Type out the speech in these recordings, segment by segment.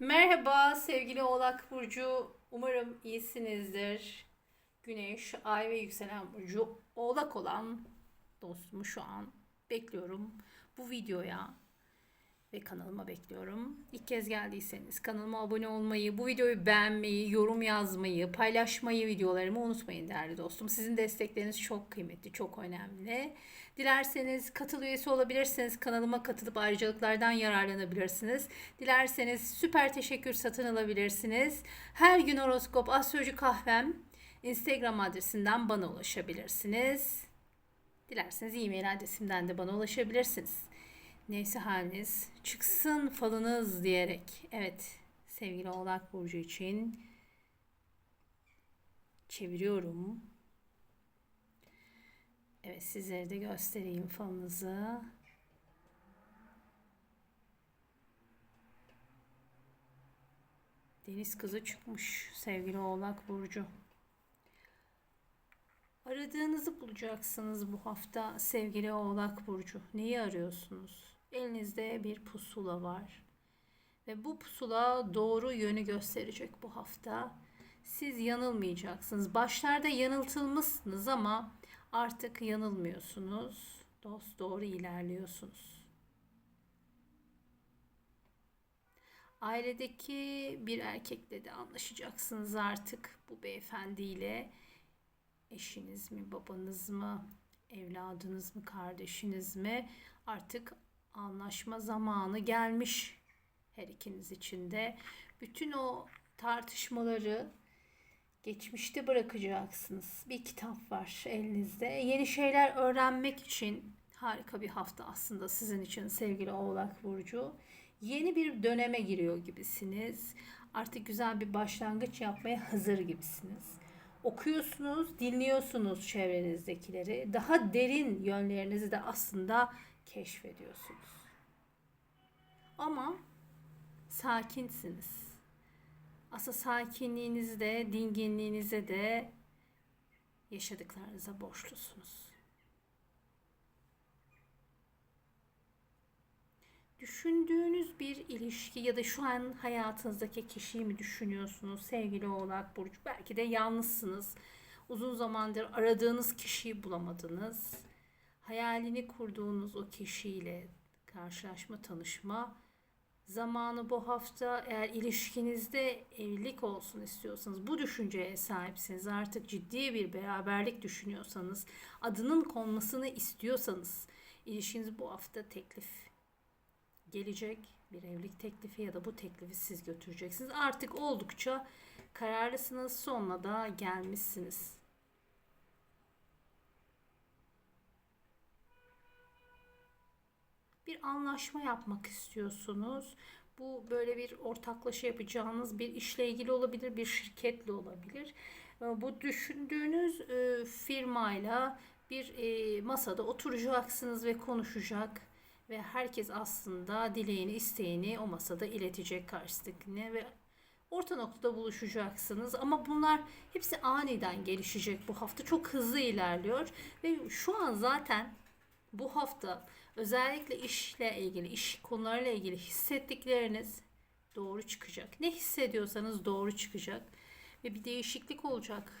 Merhaba sevgili Oğlak Burcu. Umarım iyisinizdir. Güneş, Ay ve yükselen burcu Oğlak olan dostumu şu an bekliyorum. Bu videoya ve kanalıma bekliyorum. İlk kez geldiyseniz kanalıma abone olmayı, bu videoyu beğenmeyi, yorum yazmayı, paylaşmayı videolarımı unutmayın değerli dostum. Sizin destekleriniz çok kıymetli, çok önemli. Dilerseniz katıl üyesi olabilirsiniz. Kanalıma katılıp ayrıcalıklardan yararlanabilirsiniz. Dilerseniz süper teşekkür satın alabilirsiniz. Her gün horoskop astroloji kahvem Instagram adresinden bana ulaşabilirsiniz. Dilerseniz e-mail adresimden de bana ulaşabilirsiniz. Neyse haliniz çıksın falınız diyerek. Evet sevgili Oğlak Burcu için çeviriyorum. Evet sizlere de göstereyim falınızı. Deniz kızı çıkmış sevgili Oğlak Burcu. Aradığınızı bulacaksınız bu hafta sevgili Oğlak Burcu. Neyi arıyorsunuz? Elinizde bir pusula var. Ve bu pusula doğru yönü gösterecek bu hafta. Siz yanılmayacaksınız. Başlarda yanıltılmışsınız ama artık yanılmıyorsunuz. Dost doğru ilerliyorsunuz. Ailedeki bir erkekle de anlaşacaksınız artık bu beyefendiyle. Eşiniz mi, babanız mı, evladınız mı, kardeşiniz mi? Artık anlaşma zamanı gelmiş her ikiniz için de. Bütün o tartışmaları geçmişte bırakacaksınız. Bir kitap var elinizde. Yeni şeyler öğrenmek için harika bir hafta aslında sizin için sevgili Oğlak Burcu. Yeni bir döneme giriyor gibisiniz. Artık güzel bir başlangıç yapmaya hazır gibisiniz. Okuyorsunuz, dinliyorsunuz çevrenizdekileri. Daha derin yönlerinizi de aslında keşfediyorsunuz. Ama sakinsiniz. Aslında sakinliğinizi de, dinginliğinize de yaşadıklarınıza borçlusunuz. Düşündüğünüz bir ilişki ya da şu an hayatınızdaki kişiyi mi düşünüyorsunuz sevgili Oğlak Burcu? Belki de yalnızsınız. Uzun zamandır aradığınız kişiyi bulamadınız. Hayalini kurduğunuz o kişiyle karşılaşma, tanışma zamanı bu hafta eğer ilişkinizde evlilik olsun istiyorsanız bu düşünceye sahipsiniz artık ciddi bir beraberlik düşünüyorsanız adının konmasını istiyorsanız ilişkiniz bu hafta teklif gelecek bir evlilik teklifi ya da bu teklifi siz götüreceksiniz. Artık oldukça kararlısınız. Sonuna da gelmişsiniz. Bir anlaşma yapmak istiyorsunuz. Bu böyle bir ortaklaşa yapacağınız bir işle ilgili olabilir, bir şirketle olabilir. Bu düşündüğünüz e, firmayla bir e, masada oturacaksınız ve konuşacak ve herkes aslında dileğini, isteğini o masada iletecek karşısındakine ve orta noktada buluşacaksınız. Ama bunlar hepsi aniden gelişecek bu hafta. Çok hızlı ilerliyor ve şu an zaten bu hafta özellikle işle ilgili, iş konularıyla ilgili hissettikleriniz doğru çıkacak. Ne hissediyorsanız doğru çıkacak ve bir değişiklik olacak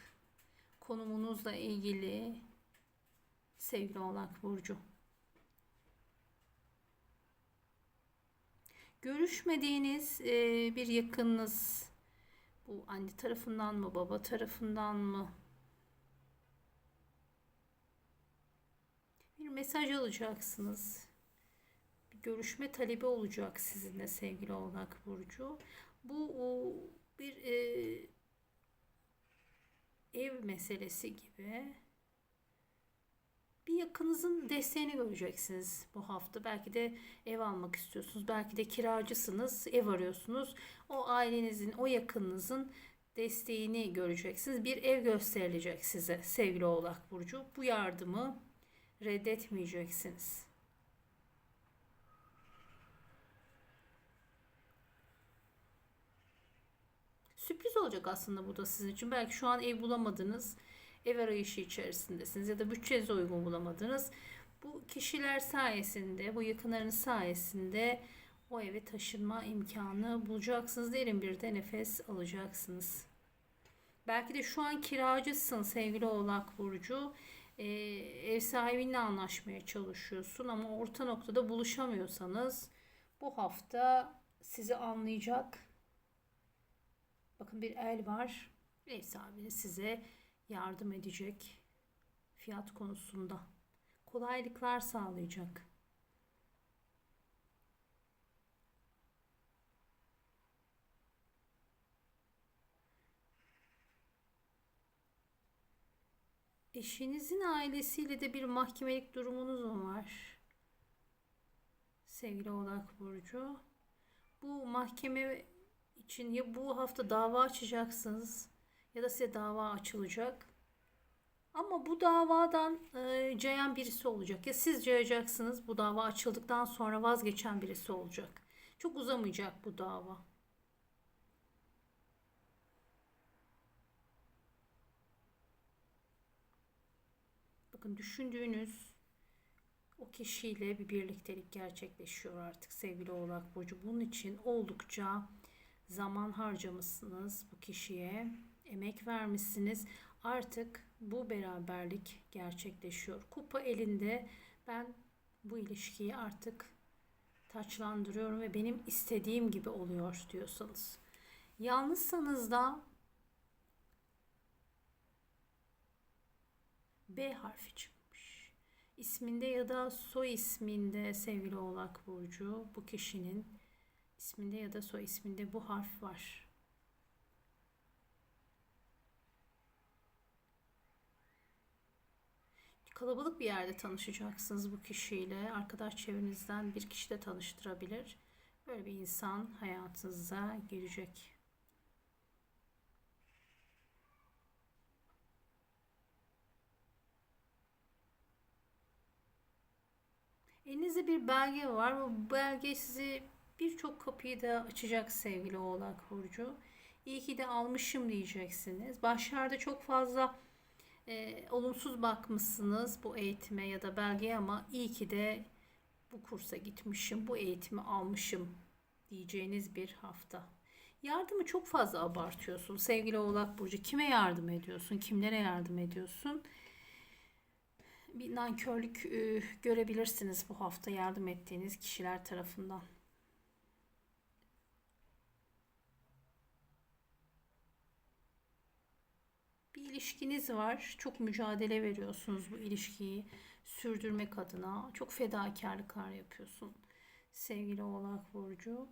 konumunuzla ilgili sevgili Oğlak Burcu. Görüşmediğiniz e, bir yakınınız bu anne tarafından mı baba tarafından mı mesaj alacaksınız. Bir görüşme talebi olacak sizinle sevgili Oğlak Burcu. Bu bir e, ev meselesi gibi bir yakınızın desteğini göreceksiniz bu hafta. Belki de ev almak istiyorsunuz. Belki de kiracısınız, ev arıyorsunuz. O ailenizin, o yakınınızın desteğini göreceksiniz. Bir ev gösterilecek size sevgili Oğlak Burcu. Bu yardımı reddetmeyeceksiniz. Sürpriz olacak aslında bu da sizin için. Belki şu an ev bulamadınız ev arayışı içerisindesiniz ya da bütçenize uygun bulamadınız. Bu kişiler sayesinde, bu yakınlarınız sayesinde o eve taşınma imkanı bulacaksınız. Derin bir de nefes alacaksınız. Belki de şu an kiracısın sevgili Oğlak Burcu. Ee, ev sahibiyle anlaşmaya çalışıyorsun ama orta noktada buluşamıyorsanız bu hafta sizi anlayacak. Bakın bir el var. Ev sahibi size yardım edecek fiyat konusunda. Kolaylıklar sağlayacak. Eşinizin ailesiyle de bir mahkemelik durumunuz mu var? Sevgili Oğlak Burcu. Bu mahkeme için ya bu hafta dava açacaksınız ya da size dava açılacak. Ama bu davadan e, cayan birisi olacak. Ya siz cayacaksınız bu dava açıldıktan sonra vazgeçen birisi olacak. Çok uzamayacak bu dava. Bakın düşündüğünüz o kişiyle bir birliktelik gerçekleşiyor artık sevgili Oğlak Burcu. Bunun için oldukça zaman harcamışsınız bu kişiye. Emek vermişsiniz. Artık bu beraberlik gerçekleşiyor. Kupa elinde ben bu ilişkiyi artık taçlandırıyorum ve benim istediğim gibi oluyor diyorsanız. Yalnızsanız da B harfi çıkmış. İsminde ya da soy isminde sevgili Oğlak Burcu bu kişinin isminde ya da soy isminde bu harf var. Kalabalık bir yerde tanışacaksınız bu kişiyle. Arkadaş çevrenizden bir kişi de tanıştırabilir. Böyle bir insan hayatınıza girecek. Elinizde bir belge var. Bu belge sizi birçok kapıyı da açacak sevgili Oğlak Burcu. İyi ki de almışım diyeceksiniz. Başlarda çok fazla e, olumsuz bakmışsınız bu eğitime ya da belgeye ama iyi ki de bu kursa gitmişim, bu eğitimi almışım diyeceğiniz bir hafta. Yardımı çok fazla abartıyorsun sevgili Oğlak Burcu. Kime yardım ediyorsun? Kimlere yardım ediyorsun? Bir nankörlük e, görebilirsiniz bu hafta yardım ettiğiniz kişiler tarafından. Bir ilişkiniz var. Çok mücadele veriyorsunuz bu ilişkiyi sürdürmek adına. Çok fedakarlıklar yapıyorsun. Sevgili Oğlak Burcu.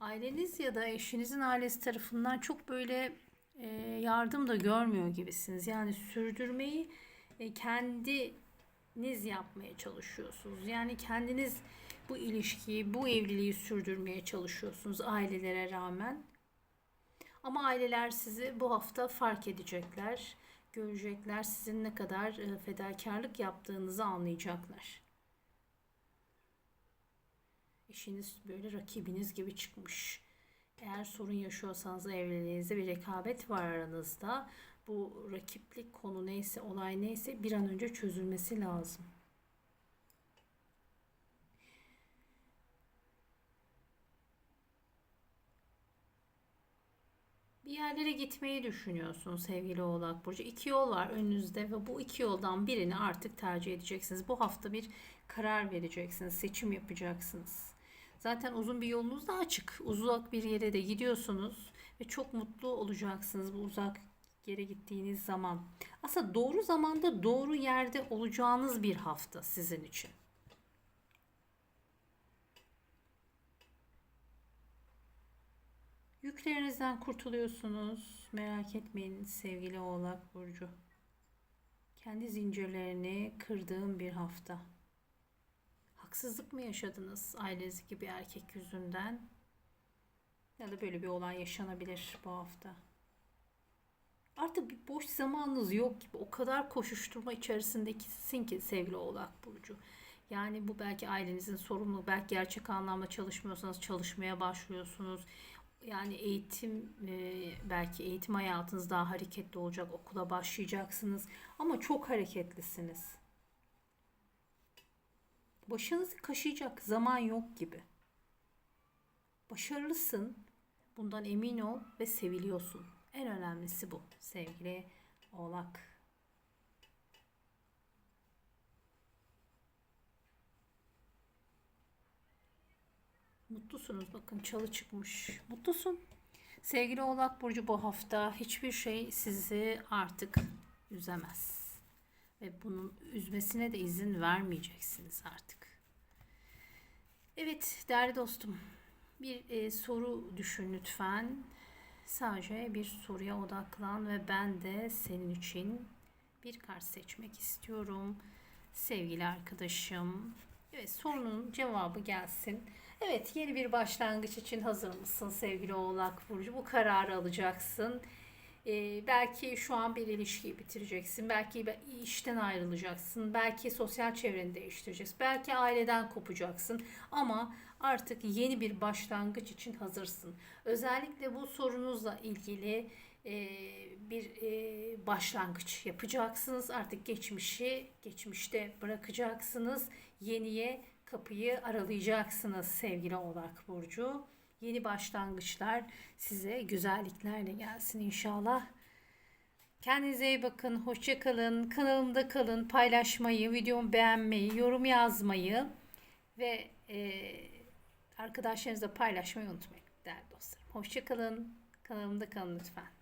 Aileniz ya da eşinizin ailesi tarafından çok böyle e, yardım da görmüyor gibisiniz. Yani sürdürmeyi e, kendiniz yapmaya çalışıyorsunuz. Yani kendiniz bu ilişkiyi, bu evliliği sürdürmeye çalışıyorsunuz ailelere rağmen. Ama aileler sizi bu hafta fark edecekler, görecekler. Sizin ne kadar e, fedakarlık yaptığınızı anlayacaklar. Eşiniz böyle rakibiniz gibi çıkmış. Eğer sorun yaşıyorsanız evliliğinizde bir rekabet var aranızda. Bu rakiplik konu neyse, olay neyse bir an önce çözülmesi lazım. Bir yerlere gitmeyi düşünüyorsun sevgili Oğlak Burcu. İki yol var önünüzde ve bu iki yoldan birini artık tercih edeceksiniz. Bu hafta bir karar vereceksiniz, seçim yapacaksınız. Zaten uzun bir yolunuz da açık. Uzak bir yere de gidiyorsunuz ve çok mutlu olacaksınız bu uzak yere gittiğiniz zaman. Aslında doğru zamanda doğru yerde olacağınız bir hafta sizin için. Yüklerinizden kurtuluyorsunuz. Merak etmeyin sevgili Oğlak Burcu. Kendi zincirlerini kırdığım bir hafta. Haksızlık mı yaşadınız ailenizdeki bir erkek yüzünden? Ya da böyle bir olay yaşanabilir bu hafta. Artık bir boş zamanınız yok gibi. O kadar koşuşturma içerisindekisin ki sevgili Oğlak Burcu. Yani bu belki ailenizin sorumluluğu, belki gerçek anlamda çalışmıyorsanız çalışmaya başlıyorsunuz yani eğitim e, belki eğitim hayatınız daha hareketli olacak okula başlayacaksınız ama çok hareketlisiniz. Başınızı kaşıyacak zaman yok gibi. Başarılısın. Bundan emin ol ve seviliyorsun. En önemlisi bu sevgili Oğlak. Mutlusunuz bakın çalı çıkmış. Mutlusun. Sevgili Oğlak Burcu bu hafta hiçbir şey sizi artık üzemez. Ve bunun üzmesine de izin vermeyeceksiniz artık. Evet değerli dostum bir e, soru düşün lütfen. Sadece bir soruya odaklan ve ben de senin için bir kart seçmek istiyorum. Sevgili arkadaşım. Evet sorunun cevabı gelsin. Evet yeni bir başlangıç için hazır mısın sevgili Oğlak Burcu? Bu kararı alacaksın. Ee, belki şu an bir ilişkiyi bitireceksin. Belki be- işten ayrılacaksın. Belki sosyal çevreni değiştireceksin. Belki aileden kopacaksın. Ama artık yeni bir başlangıç için hazırsın. Özellikle bu sorunuzla ilgili e, bir e, başlangıç yapacaksınız. Artık geçmişi geçmişte bırakacaksınız. Yeniye kapıyı aralayacaksınız sevgili Oğlak Burcu. Yeni başlangıçlar size güzelliklerle gelsin inşallah. Kendinize iyi bakın. Hoşça kalın. Kanalımda kalın. Paylaşmayı, videomu beğenmeyi, yorum yazmayı ve e, arkadaşlarınızla paylaşmayı unutmayın değerli dostlarım. Hoşça kalın. Kanalımda kalın lütfen.